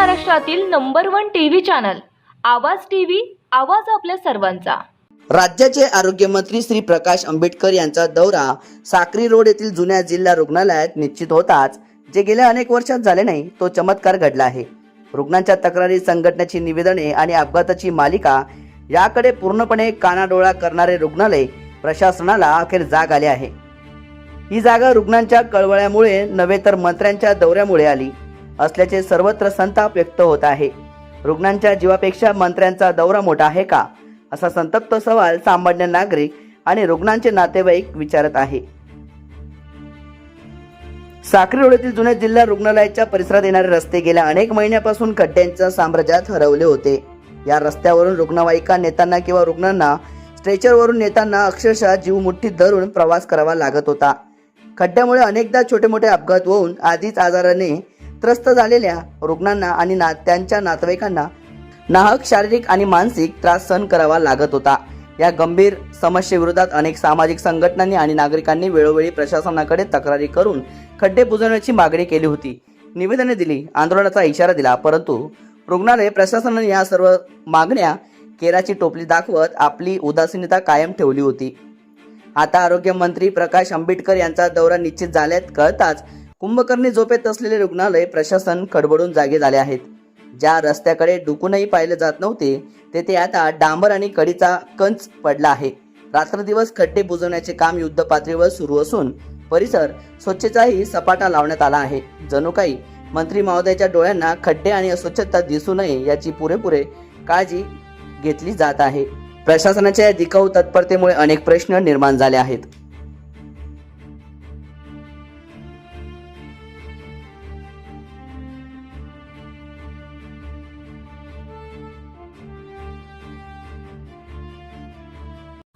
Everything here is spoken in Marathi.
महाराष्ट्रातील number one TV channel Awaaz TV Awaaz आपल्या सर्वांचा. राज्याचे आरोग्यमंत्री श्री प्रकाश आंबेडकर यांचा दौरा साक्री रोड येथील जुन्या जिल्हा रुग्णालयात निश्चित होताच जे गेल्या अनेक वर्षात झाले नाही तो चमत्कार घडला आहे. रुग्णांच्या तक्रारी संघटनेची निवेदने आणि अपघाताची मालिका याकडे पूर्णपणे कानाडोळा करणारे रुग्णालय प्रशासनाला अखेर जाग आले आहे. ही जागा रुग्णांच्या कळवळ्यामुळे नव्हे तर मंत्र्यांच्या दौऱ्यामुळे आली. असल्याचे सर्वत्र संताप व्यक्त होत आहे. रुग्णांच्या जीवापेक्षा मंत्र्यांचा दौरा मोठा आहे का? असा संतप्त सवाल सामान्य नागरिक आणि रुग्णांचे नातेवाईक विचारत आहे. साक्री रोडीतील येथील जुन्या जिल्हा रुग्णालयाच्या परिसरात येणारे रस्ते गेल्या अनेक महिन्यापासून खड्ड्यांच्या साम्राज्यात हरवले होते. या रस्त्यावरून रुग्णवाहिका नेताना किंवा रुग्णांना स्ट्रेचरवरून नेताना अक्षरशः जीव मुठ्ठीत धरून प्रवास करावा लागत होता. खड्ड्यामुळे अनेकदा छोटे मोठे अपघात होऊन आधीच आजाराने त्रस्त झालेल्या रुग्णांना आणि ना त्यांच्या नातेवाईकांना नाहक शारीरिक आणि मानसिक त्रास सहन करावा लागत होता. या गंभीर समस्येविरोधात अनेक सामाजिक संघटनांनी आणि नागरिकांनी वेळोवेळी प्रशासनाकडे तक्रारी करून खड्डे बुजवण्याची मागणी केली होती. निवेदने दिली आंदोलनाचा इशारा दिला परंतु रुग्णालय प्रशासनाने या सर्व मागण्या केराची टोपली दाखवत आपली उदासीनता कायम ठेवली होती. आता आरोग्यमंत्री प्रकाश आंबेडकर यांचा दौरा निश्चित झाल्यात कळताच कुंभकर्णी झोपेत असलेले रुग्णालय प्रशासन खडबडून जागे झाले आहेत. ज्या रस्त्याकडे डुकूनही पाहिले जात नव्हते तेथे आता डांबर आणि कडीचा कंच पडला आहे. रात्रदिवस खड्डे बुजवण्याचे काम युद्ध पातळीवर सुरू असून परिसर स्वच्छताही सपाटा लावण्यात आला आहे. जणू काही मंत्री महोदयाच्या डोळ्यांना खड्डे आणि अस्वच्छता दिसू नये याची पुरेपुरे काळजी घेतली जात आहे. प्रशासनाच्या या दिखाऊ तत्परतेमुळे अनेक प्रश्न निर्माण झाले आहेत.